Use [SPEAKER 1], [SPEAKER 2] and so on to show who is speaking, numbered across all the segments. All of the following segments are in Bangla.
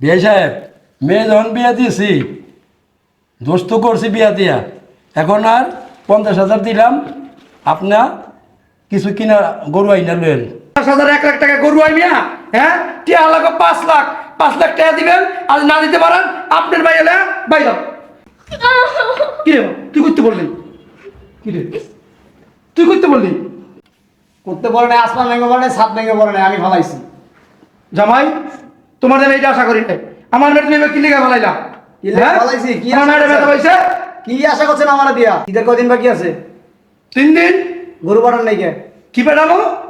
[SPEAKER 1] বিয়ে সাহেব মেয়ে যখন বিয়া দিয়েছি দোস্ত করছি বিয়া দিয়া। এখন আর পঞ্চাশ হাজার দিলাম আপনার কিছু কিনা গরু আইনা লেন
[SPEAKER 2] পাঁচ হাজার এক লাখ টাকা গরু আই মিয়া হ্যাঁ? টিয়া লাগো পাঁচ লাখ। পাঁচ লাখ টাকা দিবেন আজ না দিতে পারেন আপনার ভাই হলে ভাই দাও কি রে তুই করতে বললি? কি রে? তুই করতে বললি?
[SPEAKER 3] করতে বলে নাই আসমান ভেঙে বলে সাত ভেঙে বলে নাই আমি ফালাইছি।
[SPEAKER 2] জামাই তোমার আমি এইটা আশা করি নাই। আমার মেয়ে তুমি কি লিখে ফেলাইলা?
[SPEAKER 3] ফেলাইছি? কি
[SPEAKER 2] আমার
[SPEAKER 3] আশা
[SPEAKER 2] মেয়েটা
[SPEAKER 3] করছেন?
[SPEAKER 2] ব্যথা পাইছে?
[SPEAKER 3] কি আশা করছেন আমার দিয়া? ঈদের কদিন বাকি আছে?
[SPEAKER 2] তিন দিন।
[SPEAKER 3] গরু নাই কে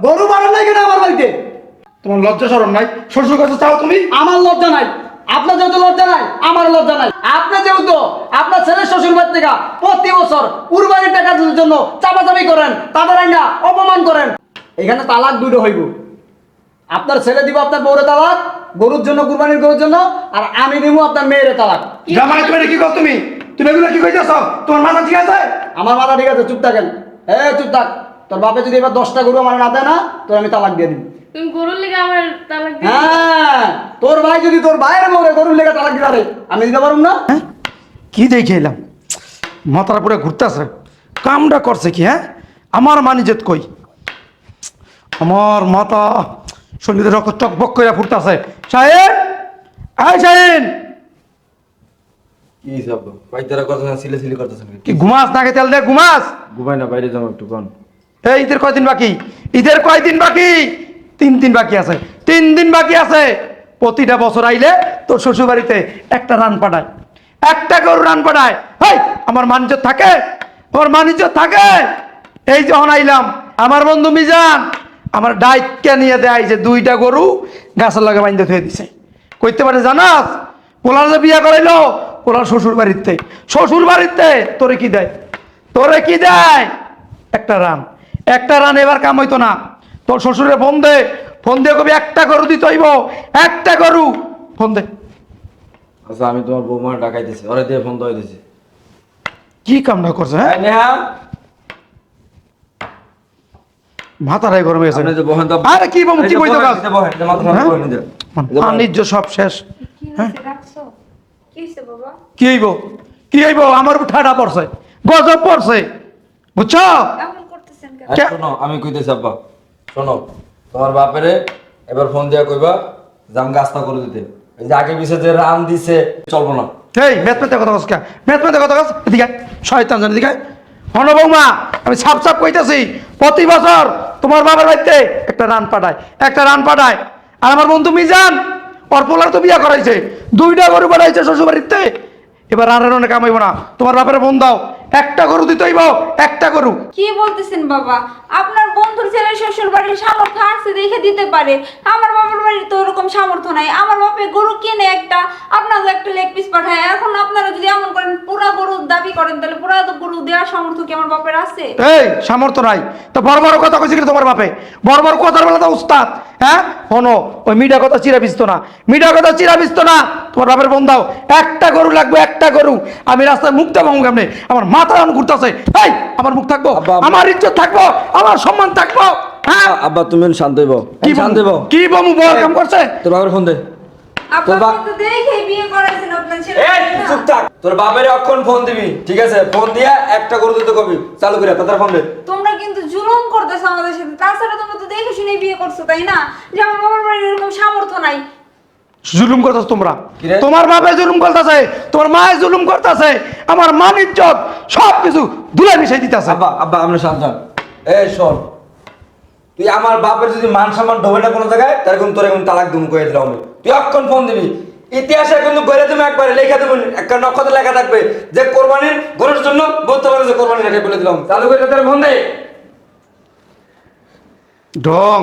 [SPEAKER 3] গরু নাই কেন আমার বাড়িতে?
[SPEAKER 2] তোমার লজ্জা নাই। শ্বশুর কাছে চাও তুমি?
[SPEAKER 3] আমার লজ্জা নাই। আপনার যেহেতু লজ্জা নাই আমার লজ্জা নাই। আপনি যেহেতু আপনার ছেলের শ্বশুর বাড়ি থেকে প্রতি বছর কুরবানির টাকার জন্য চাপাচাপি করেন তাদের আইনা অপমান করেন এখানে তালাক দুটো হইব। আপনার ছেলে দিব আপনার বউরে তালাক গরুর জন্য কুরবানির গরুর জন্য আর আমি দিব আপনার মেয়েরে তালাক।
[SPEAKER 2] জামাই তুমি কি কর তুমি? তুমি এগুলো কি কইতেছ? তোমার মাথা ঠিক আছে?
[SPEAKER 3] আমার মাথা ঠিক আছে চুপ থাকেন। এ চুপ থাক। তোর বাপে যদি এবার দশটা গরু আমার না দেয় না তোর আমি তালাক দিয়ে দিই
[SPEAKER 4] তুমি গরুর লেগে আমার তালাক দিয়ে
[SPEAKER 3] হ্যাঁ তোর ভাই যদি তোর ভাইয়ের বউরে গরুর লেগে তালাক দিতে আমি দিতে পারুম না।
[SPEAKER 2] হ্যাঁ? কি দেখে এলাম? মাথার পুরো ঘুরতেছে। কামটা করছে কি হ্যাঁ? আমার মানিজেত কই? আমার মাথা শরীরে রক্ত টকবক করে ফুটতেছে। সাহেব আয় সাহেব
[SPEAKER 5] কি সব পাইতারা করতেছেন সিলে সিলে করতেছেন
[SPEAKER 2] কি ঘুমাস নাকে তেল দে ঘুমাস?
[SPEAKER 5] ঘুমাই না বাইরে যাব একটু কন।
[SPEAKER 2] এই ঈদের কয়দিন বাকি? ঈদের কয়দিন বাকি? তিন দিন বাকি আছে। তিন দিন বাকি আছে। প্রতিটা বছর আইলে তোর শ্বশুর বাড়িতে একটা রান পাঠায়। একটা গরু রান পাঠায়। হেই আমার মানিজ্য থাকে? আমার মানিজ্য থাকে? এই যখন আইলাম আমার বন্ধু মিজান আমার ডাইটকে নিয়ে দেয় যে দুইটা গরু গাছের লগে বাইন্দে থুয়ে দিছে। কইতে পারে জানাস পোলার যে বিয়া করাইলো পোলার শ্বশুর বাড়িতে শ্বশুর বাড়িতে তোরে কি দেয়? তোরে কি দেয়? একটা রান। একটা রান এবার কাম হইতো না। তোর শ্বশুরে ফোন দে। ফোন দিয়ে কবি একটা গরু দিতে হইব। একটা গরু। ফোন দে।
[SPEAKER 5] আচ্ছা আমি তোমার বৌমা ডাকাইতেছি। ওরে দিয়ে ফোন দিয়ে দিছি
[SPEAKER 2] কি কামটা করছে হ্যাঁ
[SPEAKER 5] নেহা
[SPEAKER 2] মাথাটাই গরম হয়েছে
[SPEAKER 5] আপনি যে বহেন তো
[SPEAKER 2] আরে কি বলব, কি
[SPEAKER 5] এই যে
[SPEAKER 2] বইতো
[SPEAKER 5] বহেন,
[SPEAKER 2] কাজ?
[SPEAKER 5] এই যে বহেন, এই যে মাথা ঠান্ডা
[SPEAKER 2] হ্যাঁ?
[SPEAKER 5] বহেন, এই যে। এই যে বহেন।
[SPEAKER 2] বাণিজ্য সব শেষ।
[SPEAKER 4] কি হয়েছে কি হয়েছে বাবা?
[SPEAKER 2] কি হইব? কি হইব? আমার উপর ঠাডা পড়ছে। গজব পড়ছে। বুঝছ?
[SPEAKER 5] আর
[SPEAKER 2] কে-
[SPEAKER 5] শোনো আমি কইতেছি আব্বা। শোনো তোমার বাপেরে এবার ফোন দিয়া কইবা জাম গাছটা করে দিতে। এই যে আগে পিছে যে রান দিছে চলবো না।
[SPEAKER 2] এই মেত মেতে কথা কস মেত মেতে কথা কস? এদিকে। শয়তান জানি এদিকে। হন বৌমা আমি সাপ সাপ কইতাছি প্রতি বছর তোমার বাবার বাড়িতে একটা রান পাঠায়, একটা রান পাঠায়। আর আমার বন্ধু মিজান, ওর পোলার তো বিয়া করাইছে। দুইটা গরু পাঠাইছে শ্বশুর বাড়িতে এবার রানের অনেক কামাইব না। তোমার বাপের বোন দাও। একটা গরু দিতে হইব একটা গরু।
[SPEAKER 6] কি বলতেছেন বাবা? আপনার বন্ধুর ছেলে শ্বশুর বাড়ির সামর্থ্য আছে দেখে দিতে পারে। আমার বাবার বাড়ির তো ওরকম সামর্থ্য নাই। আমার বাপে গরু কিনে একটা আপনাকে একটা লেগ পিস পাঠায়। এখন আপনারা যদি এমন করেন পুরা গরু দাবি করেন তাহলে পুরা গরু দেওয়ার সামর্থ্য কি আমার বাপের আছে?
[SPEAKER 2] এই সামর্থ্য নাই। তো বড় বড় কথা কইছি তোমার বাপে? বড় বড় কথার বেলা তো উস্তাদ হ্যাঁ? হনো ওই মিডা কথা চিরা বিস্ত না। মিডা কথা চিরা বিস্ত না। তোমার বাপের বোন দাও। একটা গরু লাগবে একটা গরু। আমি রাস্তায় মুখ দেবো কেমনে? আমার মাথা ঘুরতেছে। এই আমার মুখ থাকব। আমার ইজ্জত থাকব? আমার সম্মান থাকব? হ্যাঁ?
[SPEAKER 5] আব্বা তুমি শান্ত হইব।
[SPEAKER 2] কি
[SPEAKER 5] শান্ত হইব।
[SPEAKER 2] কি বলব বল কাম করছে?
[SPEAKER 5] তোর বাবার ফোন দে।
[SPEAKER 6] আপনার
[SPEAKER 5] বাপ-
[SPEAKER 6] তো দেখে বিয়ে করাইছেন আপনার ছেলে।
[SPEAKER 5] চুপ থাক। তোর বাপের অক্ষণ ফোন দিবি ঠিক আছে? ফোন দিয়া একটা করে দিতে কবি চালু করে তাদের ফোন দে।
[SPEAKER 6] তোমরা কিন্তু জুলুম করতেছো আমাদের সাথে। তাছাড়া তোমরা তো দেখে শুনে বিয়ে করছ তাই না? যে আমার বাবার বাড়ির এরকম সামর্থ্য নাই।
[SPEAKER 2] জুলুম করতেছ তোমরা? তোমার বাপে জুলুম করতেছে তোমার মায়ে জুলুম করতেছে আমার মান ইজ্জত সব কিছু ধুলে মিশাই দিতেছে।
[SPEAKER 5] আব্বা আব্বা আমরা সাবধান। এই শোন তুই আমার বাপের যদি মান সম্মান ঢোবে না কোনো জায়গায় তার কিন্তু তোর এখন তালাক দুম করে দিলাম তুই অক্ষণ ফোন দিবি। ইতিহাসে কিন্তু গড়ে তুমি একবারে লেখা দেবো একটা নক্ষত্র লেখা থাকবে যে কোরবানির গরুর জন্য বলতে পারে যে কোরবানি রেখে বলে দিলাম। চালু করে তাদের ফোন দে।
[SPEAKER 2] ঢং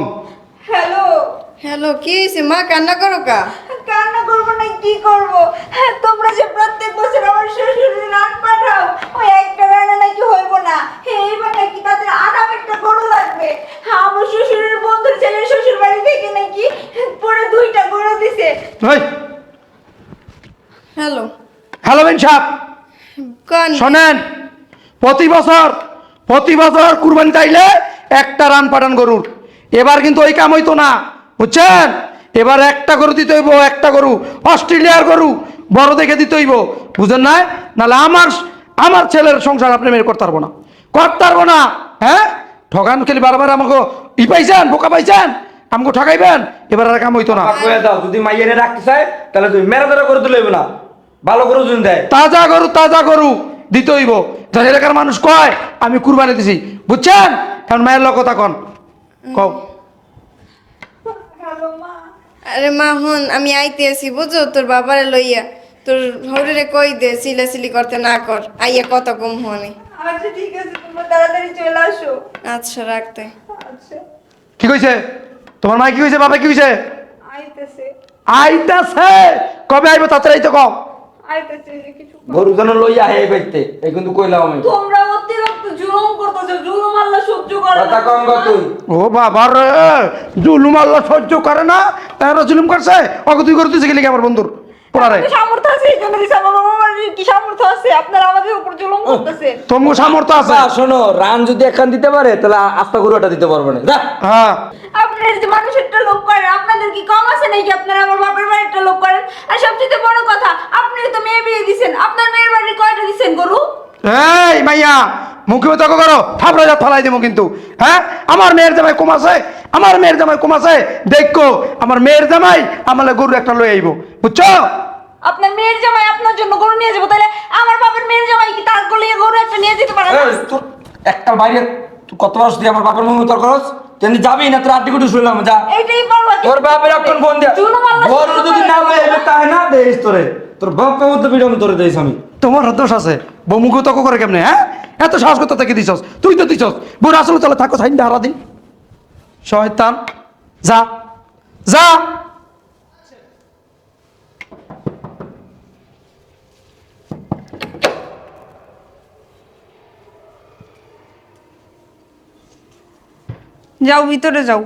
[SPEAKER 6] হ্যালো।
[SPEAKER 7] হ্যালো কি হয়েছে? মা কান্না করো কা?
[SPEAKER 6] কান্না করব না কি করব? হ্যাঁ, তোমরা যে প্রত্যেক বছর আমার শ্বশুর রান পাঠাও ওই একটা রান্না নাকি হইব না। এইবার নাকি তাদের আরাম একটা গরু লাগবে। হ্যাঁ, আমার শ্বশুরের বন্ধুর ছেলে শ্বশুর বাড়ি থেকে নাকি পুরো দুইটা গরু দিছে।
[SPEAKER 7] হ্যালো।
[SPEAKER 2] হ্যালোবিন সাহেব।
[SPEAKER 7] কান
[SPEAKER 2] শোনেন প্রতি বছর প্রতি বছর কুরবানি চাইলে একটা রান পাঠান গরুর। এবার কিন্তু ওই কাম হইতো না। বুঝছেন? এবার একটা গরু দিতে হইব একটা গরু। অস্ট্রেলিয়ার গরু বড় দেখে দিতে হইব। বুঝেন না নাহলে আমার আমার ছেলের সংসার আপনি মেয়ে করতে পারব না। করতে পারব না হ্যাঁ? ঠগান খেলি বারবার আমাকে ই পাইছেন বোকা পাইছেন? আমাকে ঠকাইবেন এবার আর কাম হইতো না।
[SPEAKER 5] দাও যদি মাইয়ারে রাখতে চায় তাহলে তুমি মেরা ধরা করে তুলে না। ভালো করে যদি দেয়।
[SPEAKER 2] তাজা গরু তাজা গরু দিতে হইব। যার এলাকার মানুষ কয় আমি কুরবানি দিছি। বুঝছেন? এখন মায়ের লোক কথা কন। কও।
[SPEAKER 7] আরে মা হন আমি আইতে আছি বুঝো তোর বাবারে লইয়া। তোর হরিরে কই দে সিলাসিলি করতে না কর। আইয়া কত কম হনে।
[SPEAKER 6] আচ্ছা ঠিক আছে তোমরা তাড়াতাড়ি চলে আসো।
[SPEAKER 7] আচ্ছা রাখতে।
[SPEAKER 6] আচ্ছা।
[SPEAKER 2] কি কইছে? তোমার মা কি কইছে? বাবা কি কইছে?
[SPEAKER 6] আইতেছে।
[SPEAKER 2] আইতাছে! কবে আইবো তাড়াতাড়ি তো কও।
[SPEAKER 6] আইতেছে কিছু
[SPEAKER 5] গরু যেন লইয়া হে বাইতে এই কিন্তু কইলাম আমি।
[SPEAKER 6] তোমরা অতিরিক্ত জুলুম করতেছো
[SPEAKER 5] কথা কম গো তুই।
[SPEAKER 2] ও বাবা রে জুলুম আল্লাহ সহ্য করে না তারা জুলুম করছে? অগ তুই করে দিছে গেলি আমার বন্ধুর? পোড়ারে।
[SPEAKER 6] সামর্থ্য আছে এই দিছে? আমার বাবা কি সামর্থ্য আছে? আপনারা আমাদের উপর জুলুম করতেছেন
[SPEAKER 2] তোমার সামর্থ্য আছে?
[SPEAKER 5] শোনো রান যদি একখান দিতে পারে তাহলে আস্তা গরুটা দিতে পারবে না। যা।
[SPEAKER 2] হ্যাঁ।
[SPEAKER 6] আপনার যে মানুষেরটা লোক করেন আপনাদের কি কম আছে নাকি? আপনারা আমার বাপের বাড়িটা লোক করেন। আর সবচেয়ে বড় কথা আপনি তো মেয়ে বিয়ে দিছেন। আপনার মেয়ের বাড়ি কয়টা দিছেন গরু?
[SPEAKER 2] এই মাইয়া মুখে তর্ক করো থাপড়ে যা ফলাই দেবো কিন্তু হ্যাঁ? আমার মেয়ের জামাই কমাছে আমার মেয়ের জামাই কমাছে দেখো আমার মেয়ের জামাই আমার গরু একটা লই আইব বুঝছ?
[SPEAKER 6] আপনার মেয়ের জামাই আপনার জন্য গরু নিয়ে যাব তাহলে আমার বাপের মেয়ের জামাই কি তার গলিয়ে গরু একটা নিয়ে যেতে পারে
[SPEAKER 5] তোর একটা বাইরে তুই কত বয়স দিয়ে আমার বাপের মুখ তোর করস? তুই যাবি না তোর আড্ডি কুটু শুনলাম যা।
[SPEAKER 6] এইটাই বলব
[SPEAKER 5] তোর বাপের এখন ফোন দে
[SPEAKER 6] জুলুম আল্লাহ
[SPEAKER 5] গরু যদি না লই এলে তাহে না দেইস তোরে। তোর বাপ কামত তো ভিডিও তোরে দেইস আমি।
[SPEAKER 2] তোমার দোষ আছে। বউ মুখে তর্ক করে কেমনে হ্যাঁ? এত সাহস করতে থেকে দিছস? তুই তো দিছস। বউ আসলে চলে থাকো সাইন হারা দিন শয়তান। যা। যা।
[SPEAKER 6] যাও ভিতরে যাও।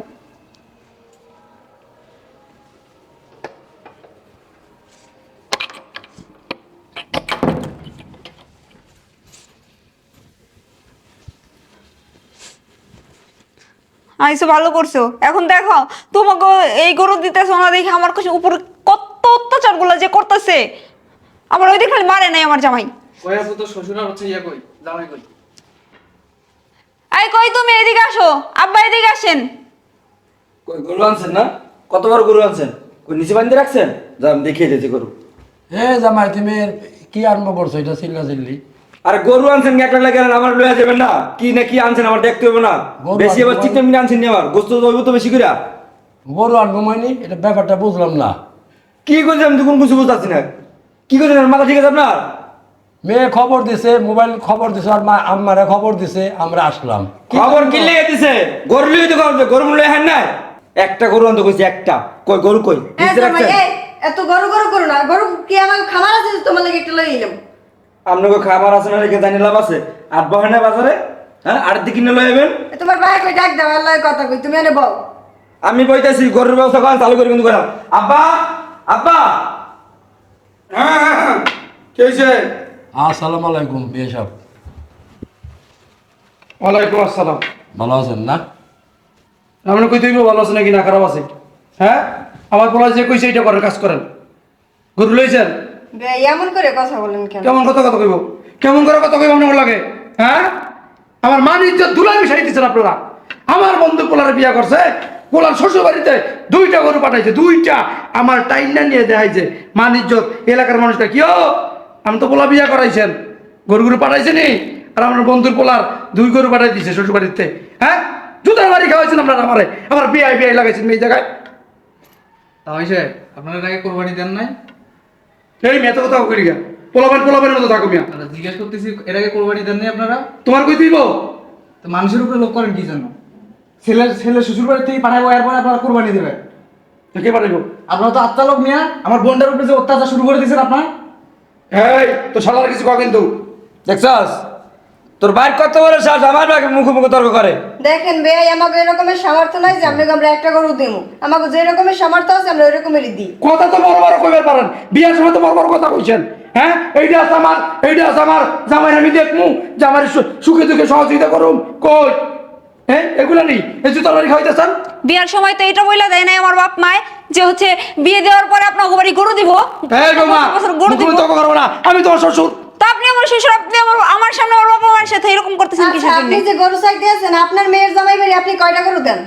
[SPEAKER 6] আইসো ভালো করছ। এখন দেখো তোমাকে এই গরু দিতেছো না দেখে আমার কাছে উপরে কত অত্যাচারগুলো যে করতেছে। আমার ওই খালি মারে নাই আমার জামাই।
[SPEAKER 3] কই আপু তো শ্বশুর হচ্ছে ইয়া কই? জামাই কই?
[SPEAKER 6] আই কই তুমি এদিকে আসো। আব্বা এদিকে আসেন।
[SPEAKER 5] কই গরু আনছেন না? কত বড় গরু আনছেন? কই নিচে বান্ধে রাখছেন? যা দেখিয়ে দিয়েছি গরু।
[SPEAKER 1] এ জামাই তুমি কি আরম্ভ করছ? এটা চিল্লা চিল্লি
[SPEAKER 5] আরে গরু আনছেন এক লাখ গেলেন আমার লইয়া যাবেন না। কি না কি আনছেন আমার দেখতে হবে না। বেশি আবার চিকেন মিনে আনছেন নি আমার গোস্ত তো হইবো তো বেশি করে
[SPEAKER 1] গরু আনব মানে? এটা ব্যাপারটা বুঝলাম না।
[SPEAKER 5] কি করছেন আমি তো কোনো কিছু বুঝতে না। কি করছেন মাথা ঠিক আছে আপনার?
[SPEAKER 1] মেয়ে খবর দিছে মোবাইল খবর দিছে আর মা আম্মারা খবর দিছে আমরা আসলাম।
[SPEAKER 5] খবর কি লেগে দিছে? গরু লিয়ে তো করবে গরু লয়ে হ্যাঁ নাই? একটা গরু আনতে কইছি একটা। কই গরু কই?
[SPEAKER 7] এত গরু গরু করো না। গরু কি আমার খামার আছে তোমার লাগে একটা লই এলাম?
[SPEAKER 5] আপনাকে খাবার আছে না রেখে জানি লাভ আছে? আট বহে না বাজারে? হ্যাঁ আট দিকে কিনে লয়ে যাবেন
[SPEAKER 7] তোমার ভাই কই ডাক দাও আল্লাহ কথা কই তুমি এনে বল।
[SPEAKER 5] আমি বইতেছি গরুর ব্যবস্থা করেন চালু করে কিন্তু করাম। আব্বা আব্বা!
[SPEAKER 2] হ্যাঁ হ্যাঁ হ্যাঁ। কি
[SPEAKER 1] আসসালামু আলাইকুম বিয়ে সাহেব।
[SPEAKER 2] ওয়ালাইকুম আসসালাম।
[SPEAKER 1] ভালো আছেন না?
[SPEAKER 2] আপনি কই তুই ভালো আছে নাকি না খারাপ আছে হ্যাঁ? আমার বলা যে কইছে এটা করেন কাজ করেন। গরু লইছেন?
[SPEAKER 7] এমন করে কথা বলেন কেন?
[SPEAKER 2] কেমন কথা কথা কইব? কেমন করে কথা কইব আপনার লাগে? হ্যাঁ? আমার মান ইজ্জত মিশাই আপনারা। আমার বন্ধু পোলারে বিয়া করছে পোলার শ্বশুর বাড়িতে দুইটা গরু পাঠাইছে দুইটা। আমার টাইনা নিয়ে দেখাইছে মান ইজ্জত এলাকার মানুষটা কি ও? আমি তো পোলা বিয়া করাইছেন। গরু গরু পাঠাইছে নি আর আমার বন্ধুর পোলার দুই গরু পাঠাই দিছে শ্বশুর বাড়িতে হ্যাঁ? জুতার বাড়ি খাওয়াইছেন আপনারা আমারে। আবার বিয়াই বিয়াই লাগাইছেন এই জায়গায়।
[SPEAKER 3] সে আপনারা আগে কোরবানি দেন নাই?
[SPEAKER 2] এই মেয়ে তো কথা করি গা পোলাবেন পোলাবেন মতো থাকো মিয়া।
[SPEAKER 3] জিজ্ঞেস করতেছি এর আগে কোরবানি দেন নাই আপনারা?
[SPEAKER 2] তোমার কই দিব?
[SPEAKER 3] তো মানুষের উপরে লোক করেন কি জন্য? ছেলে ছেলে শ্বশুর বাড়ি থেকে পাঠাবো এরপর আপনারা কোরবানি দেবেন।
[SPEAKER 2] কে পাঠাইব?
[SPEAKER 3] আপনারা তো আত্মা লোক মিয়া। আমার বোনটার উপরে যে অত্যাচার শুরু করে দিয়েছেন আপনার।
[SPEAKER 2] এই তো শালার কিছু কয় কিন্তু।
[SPEAKER 5] দেখছস? তোর বাইর কত বড় সাহস আমার বাকে মুখে মুখে তর্ক করে?
[SPEAKER 7] দেখেন বে আমাকে এরকমের সামর্থ্য নাই যে আপনাকে আমরা একটা গরু দিব। আমাকে যে রকমের সামর্থ্য আছে আমরা ওই রকমেরই দিই।
[SPEAKER 2] কথা তো বড় বড় কইবার পারেন। বিয়ার সময় তো বড় বড় কথা কইছেন হ্যাঁ? এইটা আছে আমার এইটা আছে আমার জামাই আমি দেখমু জামাই সুখে দুঃখে সহযোগিতা করুম। কই? হ্যাঁ এগুলা নেই। এই জুতো বাড়ি খাইতেছেন
[SPEAKER 8] বিয়ার সময় তো এটা বইলা দেয় নাই আমার বাপ মায় যে হচ্ছে বিয়ে দেওয়ার পরে আপনাকে বাড়ি গরু দিব।
[SPEAKER 2] বৌমা
[SPEAKER 8] বছর বছর গরু দিব।
[SPEAKER 2] তর্ক করব না। আমি তোমার শ্বশুর
[SPEAKER 8] তা আপনি আমার শ্বশুর আপনি আমার আমার সামনে আমার বাবা সাথে এরকম করতেছেন
[SPEAKER 7] আচ্ছা
[SPEAKER 8] কিসের
[SPEAKER 7] আপনি যে গরু চাইতে আছেন আপনার মেয়ের জামাই বাড়ি আপনি কয়টা গরু দেন?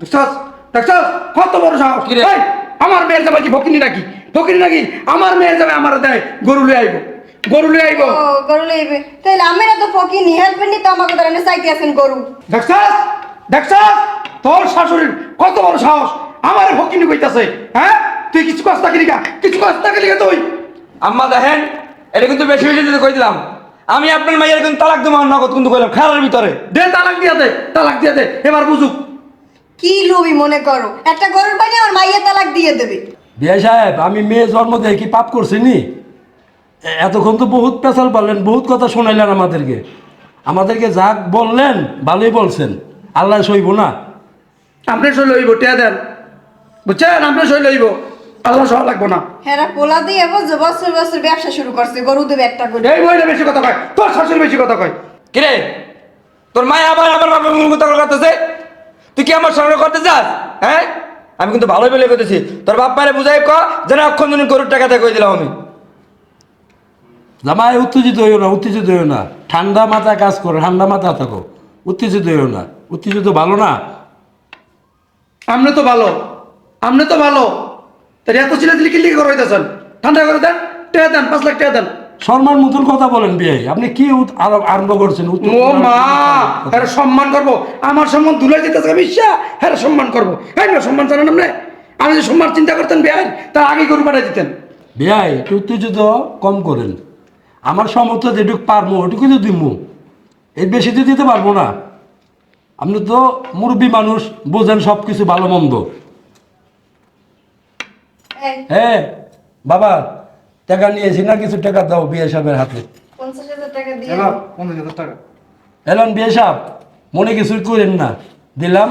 [SPEAKER 2] দেখছস? দেখছস? কত বড় সাহস?
[SPEAKER 5] কি রে?
[SPEAKER 2] এই, আমার মেয়ের জামাই কি ফকিনি নাকি? ফকিনি নাকি? আমার মেয়ের জামাই আমার দেয় গরু লয়ে আইব। গরু লয়ে আইব।
[SPEAKER 7] ও গরু লইবে তাহলে আমরা তো ফকিনি হেল্পেন তো আমাকে ধরেন চাইতে আছেন গরু।
[SPEAKER 2] দেখছস? দেখছস? তোর শাশুড়ির কত বড় সাহস? আমার ফকিনি কইতাছে হ্যাঁ? তুই কিছু কষ্ট লিখা কিছু কষ্ট লিখা তুই?
[SPEAKER 5] আম্মা দেখেন এটা কিন্তু বেশি বেশি দিতে কই দিলাম আমি আপনার মাইয়ের কিন্তু তালাক দেবো নগদ কিন্তু কইলাম খেলার ভিতরে।
[SPEAKER 2] দে তালাক দিয়া দে তালাক দিয়া দে এবার বুঝুক।
[SPEAKER 7] কি লোভি মনে করো? একটা গরুর পানি আমার মাইয়া তালাক দিয়ে দেবে।
[SPEAKER 1] বিয়া সাহেব আমি মেয়ে জন্ম দিয়ে কি পাপ করছি নি? এ- এতক্ষণ তো বহুত পেশাল পারলেন বহুত কথা শোনাইলেন আমাদেরকে। আমাদেরকে যা বললেন ভালোই বলছেন। আল্লাহ সইব না।
[SPEAKER 2] আপনি সই লইব টিয়া দেন। বুঝছেন? আপনি সই লইব। আল্লাহ সহ লাগবো না।
[SPEAKER 7] হেরা পোলা দিয়ে বুঝছ বছর বছর ব্যবসা শুরু করছে গরু দেবে একটা করে।
[SPEAKER 2] এই মহিলা বেশি কথা কয় তোর শাশুড়ি বেশি কথা কয়।
[SPEAKER 5] কিরে? তোর মায় আবার মুখ তখন করতেছে? তুই কি আমার সঙ্গে করতে চাস? হ্যাঁ? আমি কিন্তু ভালোই বলে করতেছি। তোর বাপ মারে বুঝাই ক যেন অক্ষণ দিন গরুর টাকাতে কই দিলাম আমি।
[SPEAKER 1] জামাই উত্তেজিত হইও না উত্তেজিত হইও না। ঠান্ডা মাথা কাজ করো ঠান্ডা মাথা থাকো। উত্তেজিত হইও না। উত্তেজিত ভালো না?
[SPEAKER 2] আপনি তো ভালো আপনি তো ভালো। তাই এত দিলি কিল্লি করে হইতেছেন? ঠান্ডা করে দেন টেয়া দেন পাঁচ লাখ টাকা দেন।
[SPEAKER 1] সম্মান মতন কথা বলেন বিয়ে আপনি কি আরম্ভ করছেন?
[SPEAKER 2] ও মা হ্যাঁ সম্মান করব। আমার সম্মান তুলে দিতেছে বিশ্বাস হ্যাঁ সম্মান করব। হ্যাঁ সম্মান জানেন আপনি? আমি যে সম্মান চিন্তা করতেন বিহার তার আগে গরু পাঠিয়ে দিতেন।
[SPEAKER 1] বিয়াই একটু উত্তেজিত কম করেন। আমার সমর্থ যেটুকু পারব ওটুকু তো দিমু। এর বেশি তো দিতে পারব না। আপনি তো মুরব্বী মানুষ বোঝেন সব কিছু ভালো মন্দ। হ্যাঁ বাবা টাকা নিয়েছি না কিছু টাকা দাও বিয়ে সাহেবের হাতে। এলন বিয়ে সাহেব মনে কিছু করেন না। দিলাম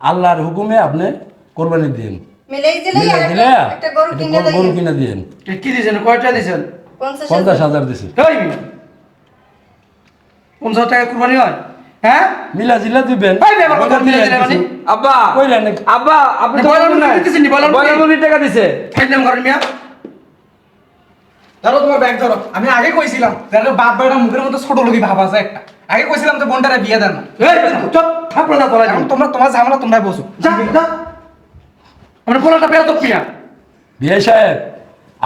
[SPEAKER 1] আল্লাহর হুকুমে আপনি কোরবানি দিন।
[SPEAKER 7] গরু কিনে
[SPEAKER 2] কি দিয়েছেন? কয়টা দিয়েছেন?
[SPEAKER 7] পঞ্চাশ হাজার।
[SPEAKER 1] হাজার দিছি।
[SPEAKER 2] পঞ্চাশ টাকা কোরবানি হয়? হ্যাঁ?
[SPEAKER 1] মিলা জিলা দিবেন।
[SPEAKER 2] আমার কথা মিলা দিলে?
[SPEAKER 5] আব্বা
[SPEAKER 1] কইলেন না।
[SPEAKER 5] আব্বা আপনি তো বলেন
[SPEAKER 2] নি, বয়লার মুরগি?
[SPEAKER 5] বয়লার মুরগির টাকা দিছে।
[SPEAKER 2] খাইলাম ঘরের মিয়া।
[SPEAKER 3] ধরো তোমার ব্যাগ ধরো। আমি আগে কইছিলাম যারা বাপ বেটা মুখের মধ্যে ছোট লোকই ভাব আছে একটা। আগে কইছিলাম তো বোনটারে বিয়ে দেন না।
[SPEAKER 2] এই না তোলা
[SPEAKER 3] তোমরা তোমার ঝামেলা তোমরা বসো
[SPEAKER 2] যা আমরা পোলাটা বেরো তো
[SPEAKER 1] বিয়ে সাহেব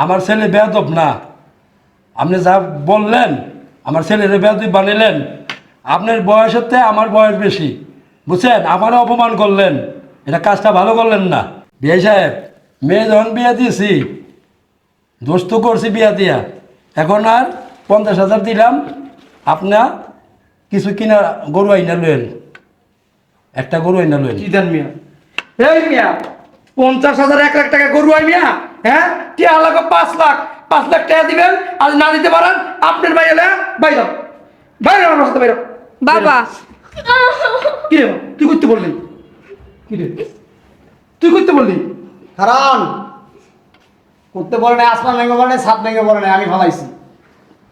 [SPEAKER 1] আমার ছেলে বেয়াদব না। আপনি যা বললেন আমার ছেলের বেয়াদব বানাইলেন আপনার বয়সের থেকে আমার বয়স বেশি। বুঝছেন? আমারও অপমান করলেন। এটা কাজটা ভালো করলেন না। বিয়ে সাহেব, মেয়ে যখন বিয়ে দিয়েছি, দোষ তো করছি বিয়া দিয়া। এখন আর পঞ্চাশ হাজার দিলাম। আপনার কিছু কিনা গরু আইনা লইন একটা গরু আইনা লইন
[SPEAKER 2] কি দেন মিয়া? এই মিয়া, পঞ্চাশ হাজার এক লাখ টাকা গরু হয় মিয়া? হ্যাঁ? টিয়া লাগো পাঁচ লাখ। পাঁচ লাখ টাকা দিবেন আর না দিতে পারেন, আপনার বাইরে বাইর। বাইরে আমার সাথে বাইর।
[SPEAKER 8] বাবা।
[SPEAKER 2] কি রে তুই করতে বললি? কিরে তুই করতে বললি?
[SPEAKER 3] কারণ করতে বলে নাই আসমান ভেঙে বলে নাই সাত ভেঙে বলে নাই আমি ভালাইছি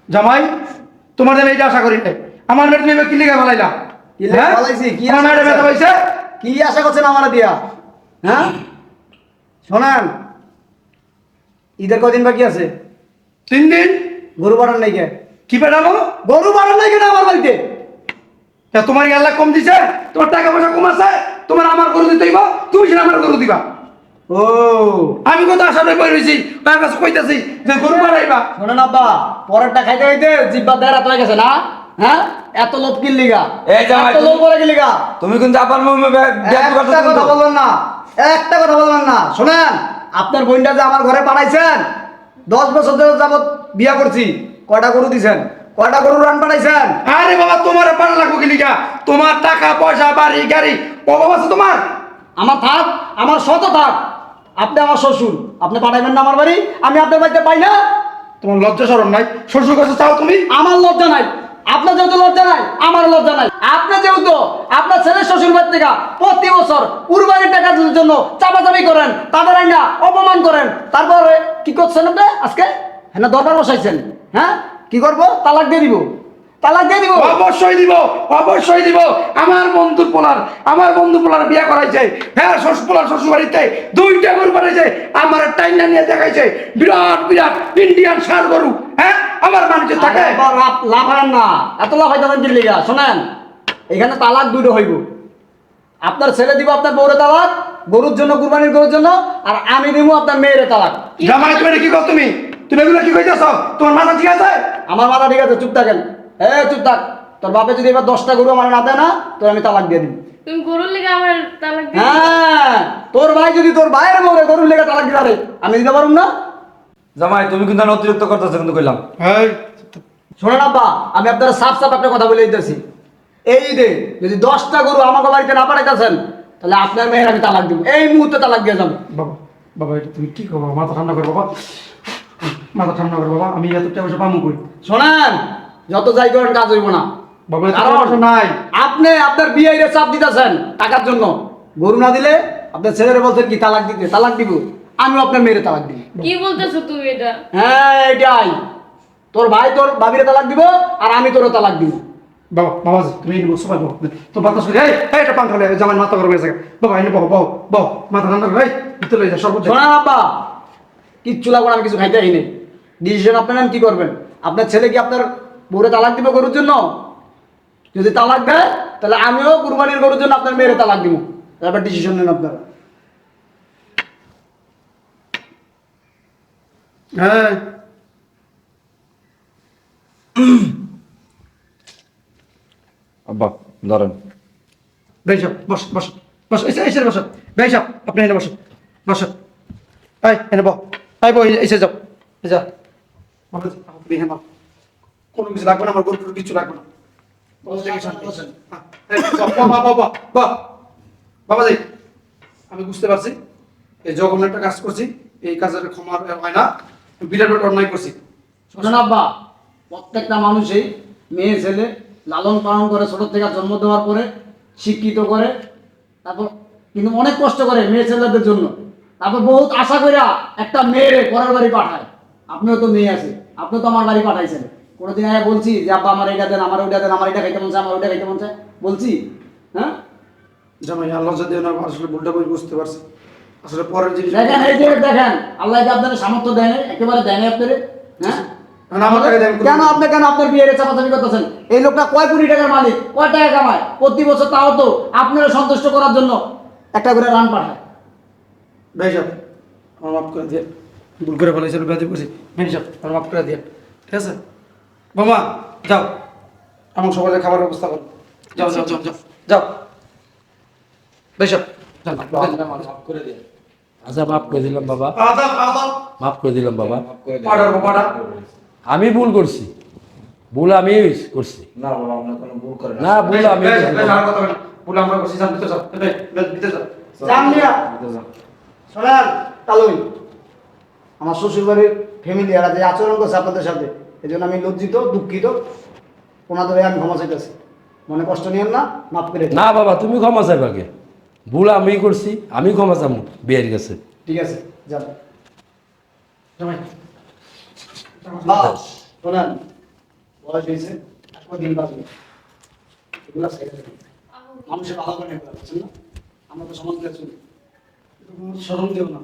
[SPEAKER 2] জামাই তোমার আমি এইটা আশা করি নাই। আমার মেয়ে তুমি কি লিখে ফেলাইলা?
[SPEAKER 3] কি লিখে ফেলাইছি? কি
[SPEAKER 2] আমার
[SPEAKER 3] করছ?
[SPEAKER 2] ব্যথা পাইছে
[SPEAKER 3] কি আশা করছেন আমার দিয়া? হ্যাঁ? শোনেন ঈদের কদিন বাকি আছে?
[SPEAKER 2] তিন দিন?
[SPEAKER 3] গরু বাড়ান নাই কে?
[SPEAKER 2] কি পেটাবো
[SPEAKER 3] গরু বাড়ান নাই কেন আমার বাড়িতে?
[SPEAKER 2] তা তোমার কি আল্লাহ কম দিছে? তোমার টাকা পয়সা কম আছে? তোমার আমার গরু দিতে হইব? তুমি সেটা আমার গরু দিবা।
[SPEAKER 3] ও।
[SPEAKER 2] আমি কত আশা নয় বই রয়েছি তার কাছে কইতাছি যে গরু বাড়াইবা।
[SPEAKER 3] শোনেন আব্বা পরেরটা খাইতে খাইতে জিব্বা দেড়া হয়ে গেছে না? হ্যাঁ? এত লোভ কিন লিগা?
[SPEAKER 5] এই জামাই,
[SPEAKER 3] এত লোভ করে কি লিগা?
[SPEAKER 5] তুমি কিন্তু মুখে ব্যাগ
[SPEAKER 3] একটা কথা বলবেন না একটা কথা বলবেন না। শোনেন আপনার বোনটা যে আমার ঘরে পাঠাইছেন দশ বছর ধরে যাবত বিয়া করছি কয়টা গরু দিছেন? কয়টা গরু রান পাঠাইছেন
[SPEAKER 2] আরে বাবা তোমার পারা লাগবো কি লিগা? তোমার টাকা পয়সা বাড়ি গাড়ি অভাব আছে তোমার?
[SPEAKER 3] আমার থাক আমার শত থাক। আপনি আমার শ্বশুর আপনি পাঠাইবেন না আমার বাড়ি আমি আপনার বাড়িতে পাই না।
[SPEAKER 2] তোমার লজ্জা সরম নাই। শ্বশুর কাছে চাও তুমি?
[SPEAKER 3] আমার লজ্জা নাই। আপনার যেহেতু লজ্জা নাই আমার লজ্জা নাই। আপনি যেহেতু আপনার ছেলের শ্বশুর বাড়ি থেকে প্রতি বছর কুরবানির টাকার জন্য চাপাচাপি করেন তাদের আইনা অপমান করেন তারপরে কি করছেন আপনি আজকে? হ্যাঁ দরবার বসাইছেন হ্যাঁ? কি করব? তালাক দিয়ে দিব। তালাক দিয়ে দিব।
[SPEAKER 2] অবশ্যই দিব অবশ্যই দিব। আমার বন্ধুর পোলার আমার বন্ধু পোলার বিয়ে করাইছে। হ্যাঁ শ্বশুর পোলার শ্বশুর বাড়িতে দুইটা গরু বানাইছে। আমার টাইনা নিয়ে দেখাইছে। বিরাট বিরাট ইন্ডিয়ান সার গরু। হ্যাঁ আমার মানুষে থাকে।
[SPEAKER 3] লাভ- লাফান না। এত লাফাইতেছেন কি লিগা শোনেন। এখানে তালাক দুটো হইব। আপনার ছেলে দিব আপনার বউরে তালাক গরুর জন্য কুরবানির গরুর জন্য আর আমি দিব আপনার মেয়ের তালাক।
[SPEAKER 2] জামাই তুমি কি কর তুমি? তুমি এগুলো কি কইতেছ? তোমার মাথা ঠিক আছে?
[SPEAKER 3] আমার মাথা ঠিক আছে চুপ থাকেন। এ চুপ থাক। তোর বাপে যদি এবার দশটা গরু আমার না দেয় না তোর আমি তালাক দিয়ে দিব।
[SPEAKER 4] তুমি গরুর লেগে আমার তালাক
[SPEAKER 3] হ্যাঁ তোর ভাই যদি তোর ভাইয়ের বউরে গরুর লেগে তালাক দিতে আমি দিতে পারুম না।
[SPEAKER 5] জামাই তুমি কিন্তু অতিরিক্ত করতেছো কিন্তু কইলাম।
[SPEAKER 2] এই
[SPEAKER 3] শোনেন আব্বা আমি আপনার সাফ সাফ একটা কথা বলে দিতেছি। এই ঈদে যদি দশটা গরু আমাকে বাড়িতে না পাঠাইতেছেন তাহলে আপনার মেয়ের আমি তালাক দিব। এই মুহূর্তে তালাক দিয়ে যাব।
[SPEAKER 2] বাবা বাবা এটা তুমি কি করো মাথা ঠান্ডা করো বাবা। মাথা ঠান্ডা করো বাবা আমি এত টাকা পয়সা পামু কই
[SPEAKER 3] শোনেন যত যাই করেন কাজ হইব না।
[SPEAKER 2] বাবা
[SPEAKER 3] কারণ
[SPEAKER 2] নাই।
[SPEAKER 3] আপনি আপনার বিয়ে চাপ দিতেছেন টাকার জন্য। গরু না দিলে আপনার ছেলেরে বলছেন কি তালাক দিতে তালাক দিব। আমিও আপনার মেয়েরে তালাক দিব।
[SPEAKER 4] কি বলতেছো তুমি এটা?
[SPEAKER 3] হ্যাঁ এটাই। তোর ভাই তোর ভাবিরে তালাক দিব আর আমি তোর তালাক দিব।
[SPEAKER 2] বাবা বাবা তুমি এনে বসো বাবা তো বাতাস করে এই এই, এটা পাঙ্খা জামাই মাথা গরম হয়ে বাবা এনে বাবা বাবা বাবা মাথা ঠান্ডা করে এই ভিতরে যা সর্বোচ্চ
[SPEAKER 3] শোনেন আব্বা কিচ্ছু লাগবে আমি কিছু খাইতে আইনি ডিসিশন আপনার নেন কি করবেন? আপনার ছেলে কি আপনার বউরে তালাক দিব গরুর জন্য? যদি তালাক দেয় তাহলে আমিও কুরবানির গরুর জন্য আপনার মেয়েরে তালাক দিব। তারপর ডিসিশন নেন আপনারা।
[SPEAKER 2] হ্যাঁ।
[SPEAKER 5] আব্বা ধরেন
[SPEAKER 2] বেশ বস বস বস এসে এসে বস বেশ আপনি এনে বস বস এই এনে বস। এই বই এসে যাও যা কোনো কিছু লাগবে না আমার গরু টরু কিছু লাগবে না। হ্যাঁ, বাবা বাবা বাবা বাবা। বাবা আমি বুঝতে পারছি এই জঘন্য একটা কাজ করছি এই কাজের ক্ষমা হয় না বিরাট বড় অন্যায় করছি।
[SPEAKER 3] শোনেন আব্বা প্রত্যেকটা মানুষই মেয়ে ছেলে লালন পালন করে ছোট থেকে জন্ম দেওয়ার পরে শিক্ষিত করে তারপর কিন্তু অনেক কষ্ট করে মেয়ে ছেলেদের জন্য। তারপর বহুত আশা কইরা একটা মেয়ে পরের বাড়ি পাঠায়। আপনিও তো মেয়ে আছে আপনিও তো আমার বাড়ি পাঠাইছেন। কোনোদিন আগে বলছি যে আব্বা আমার এটা দেন আমার ওইটা দেন আমার এটা খাইতে মন চায় আমার ওইটা খাইতে মন চায়? বলছি হ্যাঁ?
[SPEAKER 2] জামাই আল্লাহ যদি আসলে ভুলটা করে বুঝতে পারছি। আসলে পরের জিনিস
[SPEAKER 3] দেখেন এই যে দেখেন আল্লাহ কি আপনার সামর্থ্য দেয় একেবারে দেয় আপনার হ্যাঁ? কেন আপনি কেন আপনার বিয়ের চাপাচাপি করতেছেন? এই লোকটা কয় কোটি টাকার মালিক কয় টাকা কামায়? প্রতি বছর তাও তো আপনারা সন্তুষ্ট করার জন্য একটা করে রান পাঠায়।
[SPEAKER 2] ভাই সাহেব আমার মাফ করে দিয়ে। ভুল করে ব্যাধি করছি ভাই সাহেব আমার মাফ করে দিয়ে। ঠিক আছে? বাবা যাও। আমার খাবার ব্যবস্থা করো। যাও যাও যাও যাও। যাও। ভাই সাহেব
[SPEAKER 1] মাফ করে দিন আচ্ছা মাফ করে দিলাম বাবা।
[SPEAKER 2] আদাব আদাব
[SPEAKER 1] মাফ করে দিলাম বাবা। আমি ভুল করছি। ভুল আমি করছি।
[SPEAKER 5] না ভুল করেন
[SPEAKER 1] না। ভুল আমি।
[SPEAKER 2] ভুল আমরা করছি
[SPEAKER 3] শোনেন তালুই আমার শ্বশুর বাড়ির ফ্যামিলি এরা যে আচরণ করছে আপনাদের সাথে এই জন্য আমি লজ্জিত দুঃখিত। ওনাদের আমি ক্ষমা চাইতেছি। মনে কষ্ট নিয়েন না মাফ করে
[SPEAKER 1] না বাবা তুমি ক্ষমা চাইবাকে ভুল আমি করছি আমি ক্ষমা চামু বিয়ের কাছে।
[SPEAKER 3] ঠিক আছে যান। শোনেন। বয়স হয়েছে দিন বাঁচবে এগুলা মানুষের ভালো করে নেবে বুঝছেন না। আমরা তো সমাজ চলি
[SPEAKER 2] শরম দেও না।